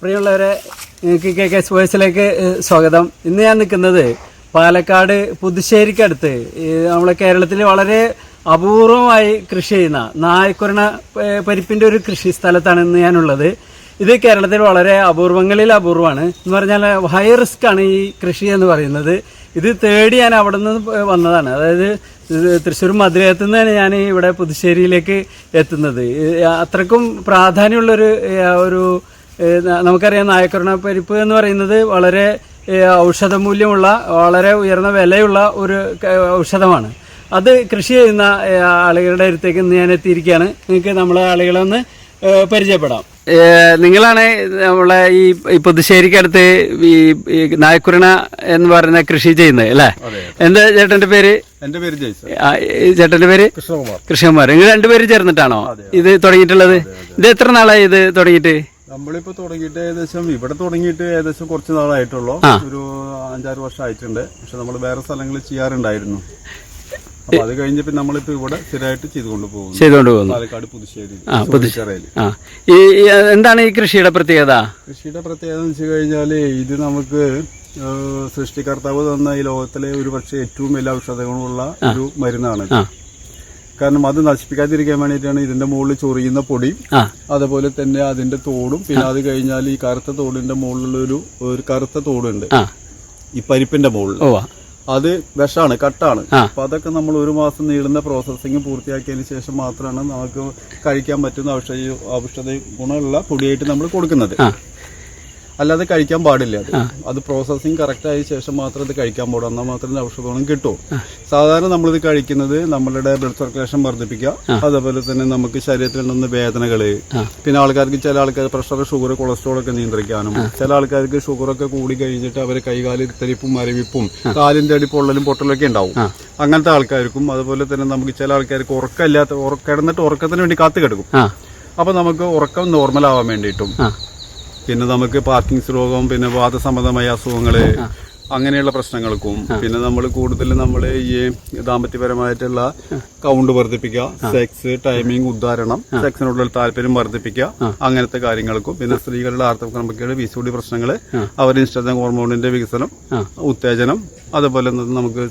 പ്രിയമുള്ളവരെ K K വോയിസിലേക്ക് സ്വാഗതം. ഇന്ന് ഞാൻ നിൽക്കുന്നത് പാലക്കാട് പുതുശ്ശേരിക്കടുത്ത്. നമ്മളെ കേരളത്തിൽ വളരെ അപൂർവമായി കൃഷി ചെയ്യുന്ന നായക്കുരണ പരിപ്പിന്റെ ഒരു കൃഷി സ്ഥലത്താണ് ഇന്ന് ഞാനുള്ളത്. ഇത് കേരളത്തിൽ വളരെ അപൂർവങ്ങളിൽ അപൂർവമാണ്. എന്ന് പറഞ്ഞാൽ ഹൈ റിസ്ക് ആണ് ഈ കൃഷി എന്ന് പറയുന്നത്. ഇത് തേടി ഞാൻ അവിടെ നിന്ന് വന്നതാണ്. അതായത് തൃശ്ശൂർ മധുരത്തു നിന്നാണ് ഞാൻ ഇവിടെ പുതുശ്ശേരിയിലേക്ക് എത്തുന്നത്. അത്രക്കും പ്രാധാന്യമുള്ളൊരു ഒരു നമുക്കറിയാം നായക്കുരണ പരിപ്പ് എന്ന് പറയുന്നത് വളരെ ഔഷധ ഔഷധമൂല്യമുള്ള വളരെ ഉയർന്ന വിലയുള്ള ഒരു ഔഷധമാണ്. അത് കൃഷി ചെയ്യുന്ന ആളുകളുടെ അടുത്തേക്ക് ഇന്ന് ഞാൻ എത്തിയിരിക്കുകയാണ്. നിങ്ങൾക്ക് നമ്മളെ ആളുകളെ ഒന്ന് പരിചയപ്പെടാം. നിങ്ങളാണ് നമ്മളെ ഈ ഈ പുതുശ്ശേരിക്കടുത്ത് ഈ നായക്കുരണ എന്ന് പറയുന്ന കൃഷി ചെയ്യുന്നത് അല്ലേ? എന്താ ചേട്ടന്റെ പേര്? എന്റെ പേര് ചേട്ടന്റെ പേര്? കൃഷ്ണകുമാർ. കൃഷ്ണകുമാർ. നിങ്ങൾ രണ്ടുപേരും ചേർന്നിട്ടാണോ? ഇത് തുടങ്ങിയിട്ടുള്ളത്? ഇത് എത്ര നാളായി ഇത് തുടങ്ങിയിട്ട്? നമ്മളിപ്പോ തുടങ്ങിയിട്ട് ഏകദേശം ഇവിടെ തുടങ്ങിയിട്ട് ഏകദേശം കുറച്ച് നാളായിട്ടുള്ളൂ. ഒരു അഞ്ചാറ് വർഷം ആയിട്ടുണ്ട് പക്ഷെ നമ്മൾ വേറെ സ്ഥലങ്ങളിൽ ചെയ്യാറുണ്ടായിരുന്നു. അപ്പൊ അത് കഴിഞ്ഞപ്പോ നമ്മളിപ്പോ ഇവിടെ സ്ഥിരമായിട്ട് ചെയ്തുകൊണ്ട് പോകുന്നു. ചെയ്തുകൊണ്ട് പോകുന്നു. പാലക്കാട് പുതുശ്ശേരി ആ. ആ. ഈ ഈ, എന്താണ് ഈ കൃഷിയുടെ പ്രത്യേകത? കൃഷിയുടെ പ്രത്യേകത എന്ന് വെച്ച് കഴിഞ്ഞാൽ ഇത് നമുക്ക് ഏഹ്, സൃഷ്ടികർത്താവ് തന്ന ഈ ലോകത്തിലെ ഒരു പക്ഷേ ഏറ്റവും വലിയ ഔഷധങ്ങളുള്ള ഒരു മരുന്നാണ് കാരണം അത് നശിപ്പിക്കാതിരിക്കാൻ വേണ്ടിയിട്ടാണ് ഇതിന്റെ മുകളിൽ ചൊറിയുന്ന പൊടി. അതുപോലെ തന്നെ അതിന്റെ തോടും. പിന്നെ അത് കഴിഞ്ഞാൽ ഈ കറുത്ത തോടിന്റെ മുകളിലൊരു ഒരു കറുത്ത തോടുണ്ട്. ഈ പരിപ്പിന്റെ മുകളിൽ അത് വിഷാണ് കട്ടാണ്. അപ്പൊ അതൊക്കെ നമ്മൾ ഒരു മാസം നീളുന്ന പ്രോസസ്സിംഗ് പൂർത്തിയാക്കിയതിന് ശേഷം മാത്രമാണ് നമുക്ക് കഴിക്കാൻ പറ്റുന്ന ഔഷധ ഔഷധ ഗുണമുള്ള പൊടിയായിട്ട് നമ്മൾ കൊടുക്കുന്നത്. അല്ലാതെ കഴിക്കാൻ പാടില്ല അത്. അത് പ്രോസസ്സിംഗ് കറക്റ്റ് ആയ ശേഷം മാത്രം ഇത് കഴിക്കാൻ പാടും. എന്നാൽ മാത്രമേ ഔഷധഗുണം കിട്ടൂ. സാധാരണ നമ്മളിത് കഴിക്കുന്നത് നമ്മളുടെ ബ്ലഡ് സർക്കുലേഷൻ വർദ്ധിപ്പിക്കുക. അതേപോലെ തന്നെ നമുക്ക് ശരീരത്തിലുണ്ടാകുന്ന വേദനകൾ പിന്നെ ആൾക്കാർക്ക് ചില ആൾക്കാർ പ്രഷർ ഷുഗർ കൊളസ്ട്രോൾ ഒക്കെ നിയന്ത്രിക്കാനും. ചില ആൾക്കാർക്ക് ഷുഗർ ഒക്കെ കൂടി കഴിഞ്ഞിട്ട് അവരെ കൈകാലിൽ തെരിപ്പും മരവിപ്പും കാലിന്റെ അടി പൊള്ളലും പൊട്ടലൊക്കെ ഉണ്ടാവും. അങ്ങനത്തെ ആൾക്കാർക്കും അതുപോലെ തന്നെ നമുക്ക് ചില ആൾക്കാർക്ക് ഉറക്കമില്ലാത്ത ഉറക്ക കിടന്നിട്ട് ഉറക്കത്തിന് വേണ്ടി കാത്തു കിടക്കും. അപ്പൊ നമുക്ക് ഉറക്കം നോർമൽ ആവാൻ വേണ്ടിയിട്ടും പിന്നെ നമുക്ക് പാർക്കിങ്സ് രോഗം പിന്നെ വാദസംബന്ധമായ അസുഖങ്ങൾ അങ്ങനെയുള്ള പ്രശ്നങ്ങൾക്കും പിന്നെ നമ്മൾ കൂടുതൽ നമ്മൾ ഈ ദാമ്പത്യപരമായിട്ടുള്ള കൗണ്ട് വർദ്ധിപ്പിക്കുക സെക്സ് ടൈമിംഗ് ഉദ്ധാരണം സെക്സിനോടുള്ള താല്പര്യം വർദ്ധിപ്പിക്കുക അങ്ങനത്തെ കാര്യങ്ങൾക്കും പിന്നെ സ്ത്രീകളുടെ ആർത്തവക്രമക്കയുടെ ഡി പ്രശ്നങ്ങൾ അവരുടെ ഇൻസ്റ്റൻ ഹോർമോണിന്റെ വികസനം ഉത്തേജനം അതുപോലെ നമുക്ക്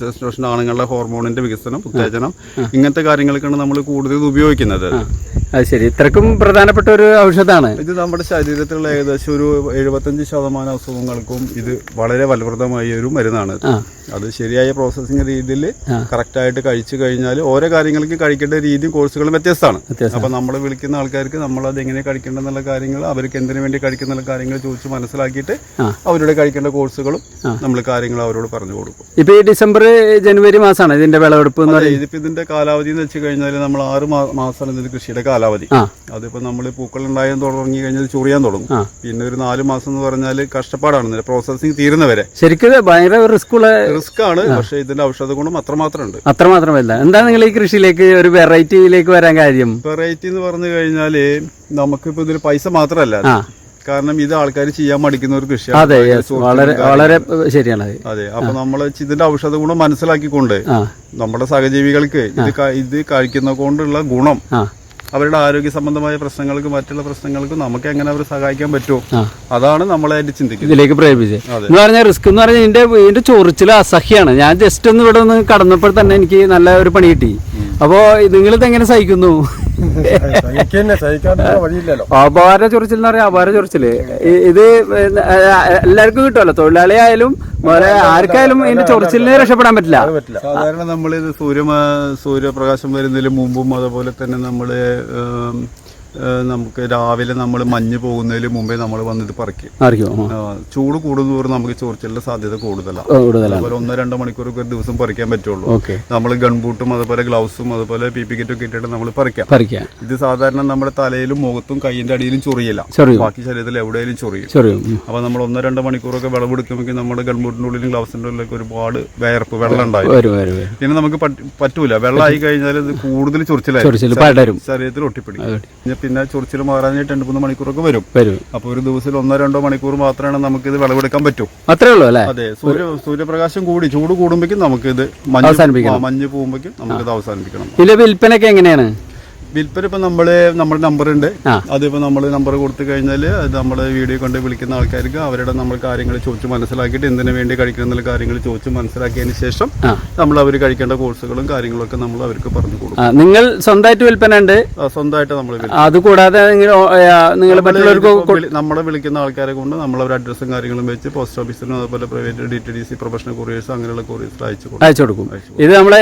ആണുങ്ങളുടെ ഹോർമോണിന്റെ വികസനം ഉത്തേജനം ഇങ്ങനത്തെ കാര്യങ്ങൾക്കാണ് നമ്മൾ കൂടുതൽ ഉപയോഗിക്കുന്നത്. അത് ശരി. ഇത്രക്കും പ്രധാനപ്പെട്ട ഒരു ഔഷധമാണ്. ഇത് നമ്മുടെ ശരീരത്തിലുള്ള ഏകദേശം ഒരു എഴുപത്തഞ്ച് ശതമാനം അസുഖങ്ങൾക്കും ഇത് വളരെ ഫലപ്രദമായ ഒരു മരുന്നാണ് അത്. ശരിയായ പ്രോസസ്സിംഗ് രീതിയിൽ കറക്റ്റ് ആയിട്ട് കഴിച്ചു കഴിഞ്ഞാൽ ഓരോ കാര്യങ്ങൾക്ക് കഴിക്കേണ്ട രീതിയും കോഴ്സുകളും വ്യത്യസ്തമാണ്. അപ്പൊ നമ്മൾ വിളിക്കുന്ന ആൾക്കാർക്ക് നമ്മൾ അത് എങ്ങനെ കഴിക്കേണ്ടെന്നുള്ള കാര്യങ്ങൾ അവർക്ക് എന്തിനു വേണ്ടി കഴിക്കുന്നുള്ള കാര്യങ്ങൾ ചോദിച്ച് മനസ്സിലാക്കിയിട്ട്. അവരുടെ കഴിക്കേണ്ട കോഴ്സുകളും നമ്മൾ കാര്യങ്ങൾ അവരോട് പറഞ്ഞു കൊടുക്കും. ഇപ്പൊ ഈ ഡിസംബർ ജനുവരി മാസമാണ് ഇതിന്റെ വിളവെടുപ്പ് ഇതിപ്പോ ഇതിന്റെ കാലാവധി എന്ന് വെച്ച് കഴിഞ്ഞാൽ നമ്മൾ ആറ് മാസം മാസമാണ് ഇതിന്റെ കൃഷിയുടെ കാലാവധി. അതിപ്പോ നമ്മൾ പൂക്കൾ ഉണ്ടായാൻ തുടങ്ങി കഴിഞ്ഞാൽ ചൊറിയാൻ തുടങ്ങും. പിന്നെ ഒരു നാല് മാസം എന്ന് പറഞ്ഞാൽ കഷ്ടപ്പാടാണ്. പ്രോസസ്സിംഗ് തീരുന്നവരെ. ശരിക്കും ഭയങ്കര റിസ്ക് ഉള്ള റിസ്ക് ആണ് പക്ഷെ ഇതിന്റെ ഔഷധ ഗുണം അത്രമാത്രം ഉണ്ട് അത്രമാത്രമല്ല. എന്താ നിങ്ങൾ ഈ കൃഷിയിലേക്ക് ഒരു വെറൈറ്റിയിലേക്ക് വരാൻ കാര്യം? വെറൈറ്റി എന്ന് പറഞ്ഞു കഴിഞ്ഞാൽ നമുക്കിപ്പോ ഇതിൽ പൈസ മാത്രമല്ല. കാരണം ഇത് ആൾക്കാർ ചെയ്യാൻ മടിക്കുന്ന ഒരു കൃഷിയാണ്. അതെ വളരെ വളരെ ശരിയാണ് അതെ. അപ്പൊ നമ്മൾ ഇതിന്റെ ഔഷധ ഗുണം മനസ്സിലാക്കിക്കൊണ്ട് നമ്മുടെ സഹജീവികൾക്ക് ഇത് ഇത് കഴിക്കുന്ന കൊണ്ടുള്ള ഗുണം അവരുടെ ആരോഗ്യ സംബന്ധമായ പ്രശ്നങ്ങൾക്കും മറ്റുള്ള പ്രശ്നങ്ങൾക്കും നമുക്ക് എങ്ങനെ അവരെ സഹായിക്കാൻ പറ്റുമോ? അതാണ് നമ്മളായിട്ട് ചിന്തിക്കുന്നത്. ഇതിലേക്ക് പ്രേരിപ്പിച്ചത്. അതെ. എന്ന് പറഞ്ഞാൽ റിസ്ക് എന്ന് പറഞ്ഞാൽ ഇതിന്റെ ഇതിന്റെ ചൊറിച്ചിൽ അസഹ്യാണ് ഞാൻ ജസ്റ്റ് ഒന്ന് ഇവിടെ ഒന്ന് കടന്നപ്പോൾ തന്നെ എനിക്ക് നല്ല ഒരു പണി കിട്ടി. അപ്പോ നിങ്ങൾ ഇതെങ്ങനെ സഹിക്കുന്നു? അപാര ചൊറിച്ചിൽ എന്ന് പറയാം അപാര ചൊറിച്ചിൽ. ഇത് എല്ലാവർക്കും കിട്ടുമല്ലോ തൊഴിലാളി ആയാലും വേറെ ആർക്കായാലും ഇതിന്റെ ചൊറിച്ചിലിനെ രക്ഷപ്പെടാൻ പറ്റില്ല. അത് പറ്റില്ല. സാധാരണ നമ്മൾ ഇത് സൂര്യ സൂര്യപ്രകാശം വരുന്നതിന് മുമ്പും അതുപോലെ തന്നെ നമ്മൾ നമുക്ക് രാവിലെ നമ്മൾ മഞ്ഞ് പോകുന്നതിന് മുമ്പേ നമ്മൾ വന്നിത് പറിക്കും. ചൂട് കൂടുന്നതോറും നമുക്ക് ചോർച്ചലിന്റെ സാധ്യത കൂടുതലാണ്. അതുപോലെ ഒന്നോ രണ്ടോ മണിക്കൂറൊക്കെ ഒരു ദിവസം പറിക്കാൻ പറ്റുള്ളൂ. നമ്മൾ ഗൺബൂട്ടും അതുപോലെ ഗ്ലൗസും അതുപോലെ പി പി കിറ്റും ഒക്കെ ഇട്ടിട്ട് നമ്മൾ പറിക്കാം. ഇത് സാധാരണ നമ്മുടെ തലയിലും മുഖത്തും കൈയിന്റെ അടിയിലും ചൊറിയില്ല. ബാക്കി ശരീരത്തിൽ എവിടെയും ചൊറിയും. അപ്പൊ നമ്മൾ ഒന്നോ രണ്ടോ മണിക്കൂറൊക്കെ വിളവെടുക്കുമ്പോൾ നമ്മുടെ ഗൺബൂട്ടിന്റെ ഉള്ളിലും ഗ്ലൗസിന്റെ ഉള്ളിലൊക്കെ ഒരുപാട് വയർപ്പ് വെള്ളം ഉണ്ടായി. പിന്നെ നമുക്ക് പറ്റ- പറ്റൂല. വെള്ളമായി കഴിഞ്ഞാൽ ഇത് കൂടുതൽ ചൊറിച്ചിലായി ശരീരത്തിൽ ഒട്ടിപ്പിടിക്കും. പിന്നെ- ചൊറിച്ചിൽ മാറാനായിട്ട് രണ്ട് മൂന്ന് മണിക്കൂറൊക്കെ വരും. വരും. അപ്പൊ ഒരു ദിവസം ഒന്നോ രണ്ടോ മണിക്കൂർ മാത്രമാണ് നമുക്ക് ഇത് വിളവെടുക്കാൻ പറ്റൂ. അത്രേ ഉള്ളൂ അല്ലേ? അതെ സൂര്യ സൂര്യപ്രകാശം കൂടി ചൂട് കൂടുമ്പോഴേക്കും നമുക്ക് ഇത് മഞ്ഞ് മഞ്ഞ് പോകുമ്പോഴേക്കും നമുക്ക് ഇത് അവസാനിപ്പിക്കണം. ഇതിന്റെ വിൽപ്പനയൊക്കെ എങ്ങനെയാണ്? വിൽപ്പന ഇപ്പൊ നമ്മൾ നമ്മുടെ നമ്പർ ഉണ്ട്. അതിപ്പോ നമ്മൾ നമ്പർ കൊടുത്തു കഴിഞ്ഞാൽ അത് നമ്മൾ വീഡിയോ കൊണ്ട് വിളിക്കുന്ന ആൾക്കാർക്ക് അവരുടെ നമ്മൾ കാര്യങ്ങൾ ചോദിച്ച് മനസ്സിലാക്കിയിട്ട് എന്തിനു വേണ്ടി കഴിക്കണം എന്നുള്ള കാര്യങ്ങൾ ചോദിച്ച് മനസ്സിലാക്കിയതിന് ശേഷം നമ്മൾ അവർ കഴിക്കേണ്ട കോഴ്സുകളും കാര്യങ്ങളൊക്കെ നമ്മൾ അവർക്ക് പറഞ്ഞു കൊടുക്കും. നിങ്ങൾ സ്വന്തമായിട്ട് വിൽപ്പന ഉണ്ട് സ്വന്തമായിട്ട് നമ്മൾ അത് കൂടാതെ നിങ്ങൾ നമ്മളെ വിളിക്കുന്ന ആൾക്കാരെ കൊണ്ട് നമ്മൾ അവരുടെ അഡ്രസ്സും കാര്യങ്ങളും വെച്ച് പോസ്റ്റ് ഓഫീസിനും അതുപോലെ private D T D C professional couriers അങ്ങനെയുള്ള കൊറിയേഴ്സ് അയച്ചു കൊടുക്കും. അയച്ചു കൊടുക്കും. ഇത് നമ്മളെ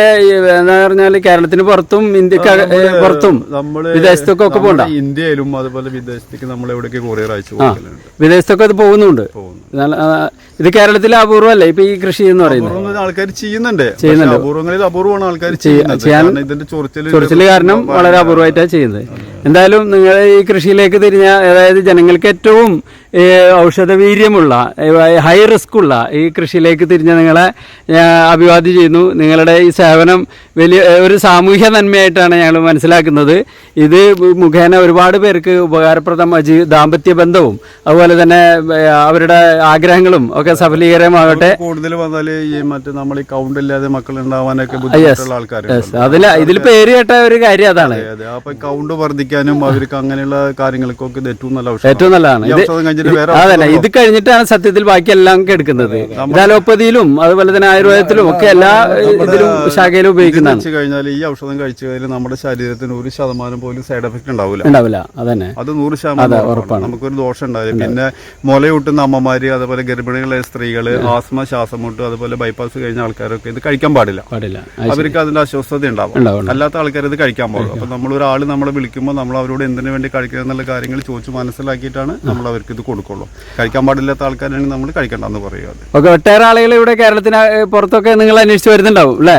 എന്താ പറഞ്ഞാൽ കേരളത്തിന് പുറത്തും ഇന്ത്യയ്ക്ക് പുറത്തും. നമ്മൾ വിദേശത്തൊക്കെ ഒക്കെ പോകണ്ട ഇന്ത്യയിലും അതുപോലെ വിദേശത്തേക്ക് നമ്മൾ എവിടേക്ക് കൊറിയർ അയച്ചു വിദേശത്തൊക്കെ അത് പോകുന്നുണ്ട്. ഇത് കേരളത്തിലെ അപൂർവമല്ലേ ഇപ്പൊ ഈ കൃഷി എന്ന് പറയുന്നത്. ആൾക്കാർ ചെയ്യുന്നുണ്ട്. പക്ഷേ അപൂർവങ്ങളിൽ അപൂർവമാണ് ആൾക്കാർ ചെയ്യുന്നത്. ഇതിന്റെ ചൊറിച്ചിൽ ചൊറിച്ചിൽ കാരണം വളരെ അപൂർവമായിട്ടാണ് ചെയ്യുന്നത്. എന്തായാലും നിങ്ങൾ ഈ കൃഷിയിലേക്ക് തിരിഞ്ഞ അതായത് ജനങ്ങൾക്ക് ഏറ്റവും ഔഷധവീര്യമുള്ള വീര്യമുള്ള ഹൈ റിസ്ക് ഉള്ള ഈ കൃഷിയിലേക്ക് തിരിഞ്ഞ നിങ്ങളെ അഭിവാദ്യം ചെയ്യുന്നു. നിങ്ങളുടെ ഈ സേവനം വലിയ ഒരു സാമൂഹ്യ നന്മയായിട്ടാണ് ഞങ്ങൾ മനസ്സിലാക്കുന്നത്. ഇത് മുഖേന ഒരുപാട് പേർക്ക് ഉപകാരപ്രദമായ ദാമ്പത്യ ബന്ധവും അതുപോലെ തന്നെ അവരുടെ ആഗ്രഹങ്ങളും ഒക്കെ സഫലീകരമാകട്ടെ. കൂടുതൽ വന്നാൽ ഈ മറ്റേ നമ്മൾ ഈ കൗണ്ട് ഇല്ലാതെ മക്കൾ ഉണ്ടാവാനൊക്കെ ബുദ്ധിമുട്ടുള്ള ആൾക്കാരുണ്ട് അതിൽ ഇതിൽ പേര് കേട്ട ഒരു കാര്യം അതാണ്. അതെ അപ്പൊ കൗണ്ട് വർദ്ധിക്കാനും അവർക്ക് അങ്ങനെയുള്ള കാര്യങ്ങൾക്കൊക്കെ ഏറ്റവും നല്ല ഏറ്റവും നല്ലതാണ്. ഈ ഇത് കഴിഞ്ഞിട്ടാണ് സത്യത്തിൽ ബാക്കി എല്ലാം എടുക്കുന്നത് ഇത് അലോപ്പതിയിലും അതുപോലെ തന്നെ ആയുർവേദത്തിലും ഒക്കെ എല്ലാ ഇതിലും ശാഖയിലും ഉപയോഗിക്കുന്നതാണ്. കഴിഞ്ഞാൽ ഈ ഔഷധം കഴിച്ചു കഴിഞ്ഞാൽ നമ്മുടെ ശരീരത്തിന് ഒരു ശതമാനം പോലും സൈഡ് എഫക്ട് ഉണ്ടാവില്ല. ഉണ്ടാവില്ല. അതന്നെ. അത് നൂറ് ശതമാനം ഉറപ്പാണ്. നമുക്കൊരു ദോഷം ഉണ്ടാവില്ല. പിന്നെ മുലയൂട്ടുന്ന അമ്മമാര് അതുപോലെ ഗർഭിണികളായ സ്ത്രീകൾ ആസ്മ ശ്വാസമുട്ട് അതുപോലെ ബൈപ്പാസ് കഴിഞ്ഞ ആൾക്കാരൊക്കെ ഇത് കഴിക്കാൻ പാടില്ല. പാടില്ല. അവർക്ക് അതിന്റെ അസ്വസ്ഥത ഉണ്ടാവും. അല്ലാത്ത ആൾക്കാർ ഇത് കഴിക്കാൻ പാടില്ല അപ്പൊ നമ്മൾ ഒരാൾ നമ്മളെ വിളിക്കുമ്പോൾ നമ്മൾ അവരോട് എന്തിനു വേണ്ടി കഴിക്കണം എന്നുള്ള കാര്യങ്ങൾ ചോദിച്ചു മനസ്സിലാക്കിയിട്ടാണ് നമ്മൾ അവർക്ക് ഇത് കൊടുക്കുള്ളൂ. കഴിക്കാൻ പാടില്ലാത്ത ആൾക്കാരാണെങ്കിൽ നമ്മൾ കഴിക്കണ്ടെന്ന് പറയുക ഓക്കെ ഒട്ടേറെ ആളുകൾ ഇവിടെ കേരളത്തിന് പുറത്തൊക്കെ നിങ്ങൾ അന്വേഷിച്ച് വരുന്നുണ്ടാവും അല്ലേ?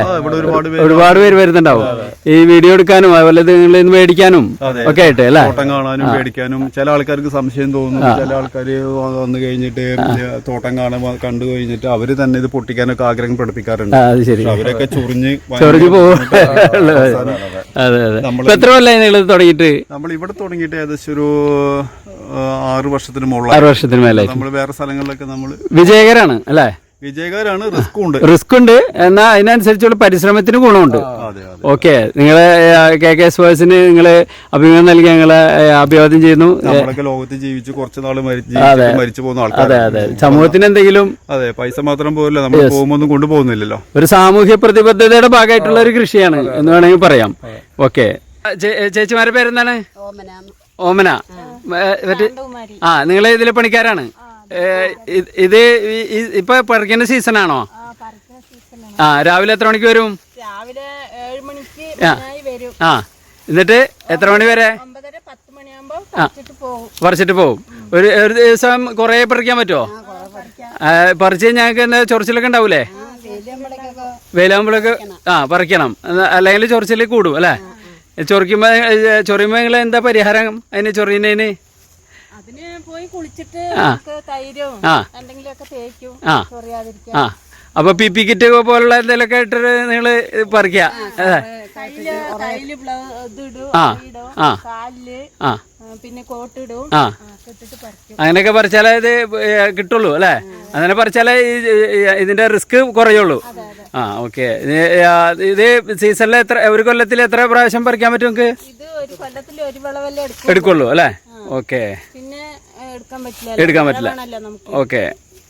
ഒരുപാട് പേര് വരുന്നുണ്ടാവും. ഈ വീഡിയോ എടുക്കാനും അതുപോലെ നിങ്ങൾ ഇന്ന് മേടിക്കാനും ഒക്കെ ആയിട്ട് അല്ലേ? തോട്ടം കാണാനും മേടിക്കാനും ചില ആൾക്കാർക്ക് സംശയം തോന്നും ചില ആൾക്കാർ വന്നു കഴിഞ്ഞിട്ട് തോട്ടം കാണാൻ കണ്ടു കഴിഞ്ഞിട്ട് അവർ തന്നെ ഇത് പൊട്ടിക്കാനൊക്കെ ആഗ്രഹം പഠിപ്പിക്കാറുണ്ട്. ആ, അത് ശരി. അവരൊക്കെ ചൊറിഞ്ഞ് ചൊറിഞ്ഞു പോകും അതെ അതെ. എത്ര കൊല്ലായി നിങ്ങൾ തുടങ്ങിയിട്ട്? നമ്മൾ ഇവിടെ തുടങ്ങിയിട്ട് ഏകദേശം ഒരു ആറ് വർഷത്തിന് മുകളിൽ ആറ് വർഷത്തിന് മേലെ നമ്മൾ വേറെ സ്ഥലങ്ങളിലൊക്കെ നമ്മൾ വിജയകരാണ് അല്ലേ? വിജയകരാണ് റിസ്ക് ഉണ്ട് റിസ്ക് ഉണ്ട് എന്നാൽ അതിനനുസരിച്ചുള്ള പരിശ്രമത്തിന് ഗുണമുണ്ട്. അതെ അതെ ഓക്കെ. നിങ്ങളെ കെ കെ എസ് വോയ്സിന് നിങ്ങൾ അഭിമുഖം നൽകി ഞങ്ങളെ അഭിവാദ്യം ചെയ്യുന്നു. ലോകത്ത് ജീവിച്ച് കുറച്ച് നാൾ മരി- മരിച്ചു പോകുന്ന ആൾക്കാർ അതെ സമൂഹത്തിന് എന്തെങ്കിലും അതെ പൈസ മാത്രം പോകില്ല നമ്മൾ പോകുമ്പോൾ ഒന്നും കൊണ്ടുപോകുന്നില്ലല്ലോ. ഒരു സാമൂഹ്യ പ്രതിബദ്ധതയുടെ ഭാഗമായിട്ടുള്ള ഒരു കൃഷിയാണ് എന്ന് വേണമെങ്കിൽ പറയാം. ഓക്കെ. ചേച്ചിമാരുടെ പേരെന്താണ്? ഓമന. ആ നിങ്ങൾ ഇതിലെ പണിക്കാരാണ്. ഇത് ഇപ്പൊ പറിക്കേണ്ട സീസൺ സീസണാണോ ആ രാവിലെ എത്ര മണിക്ക് വരും? രാവിലെ ഏഴ് മണിക്ക് വരും. ആ എന്നിട്ട് എത്ര മണി വരെ? പറിച്ചിട്ട് പോകും ഒരു ഒരു ദിവസം കുറെ പറിക്കാൻ പറ്റുമോ പറിച്ച് ഞങ്ങൾക്ക് എന്താ ചൊറിച്ചിലൊക്കെ ഉണ്ടാവൂലേ? വെയിലാകുമ്പോഴൊക്കെ ആ പറിക്കണം. അല്ലെങ്കിൽ ചൊറിച്ചിൽ കൂടും അല്ലേ? ചൊറിക്കുമ്പോ ഏ, ചൊറിയുമ്പോ നിങ്ങൾ എന്താ പരിഹാരം? അതിന് ചൊറിയുന്നതിന് അതിന്? പോയി കുളിച്ചിട്ട് തൈരും. എന്തെങ്കിലുമൊക്കെ തേക്കും. ചൊറിയാതിരിക്കാൻ അപ്പൊ പി പി കിറ്റ് പോലുള്ള എന്തെങ്കിലുമൊക്കെ ഇട്ടിട്ട് നിങ്ങൾ പറിക്കുക. ആ, പിന്നെ കോട്ടിടും പറിക്കും. അങ്ങനെയൊക്കെ പറിച്ചാലേ ഇത് കിട്ടുള്ളൂ അല്ലേ? അങ്ങനെ പറിച്ചാലേ ഇതിന്റെ റിസ്ക് കുറയുള്ളൂ. ആ ഓക്കെ ഇത് സീസണിൽ എത്ര ഒരു കൊല്ലത്തിൽ എത്ര പ്രാവശ്യം പറിക്കാൻ പറ്റും നമുക്ക് ഇത് ഒരു കൊല്ലത്തിൽ ഒരു വിളവല്ലേ എടുക്കും എടുക്കുള്ളൂ അല്ലേ? ഓക്കെ പിന്നെ എടുക്കാൻ പറ്റില്ല. ഓക്കെ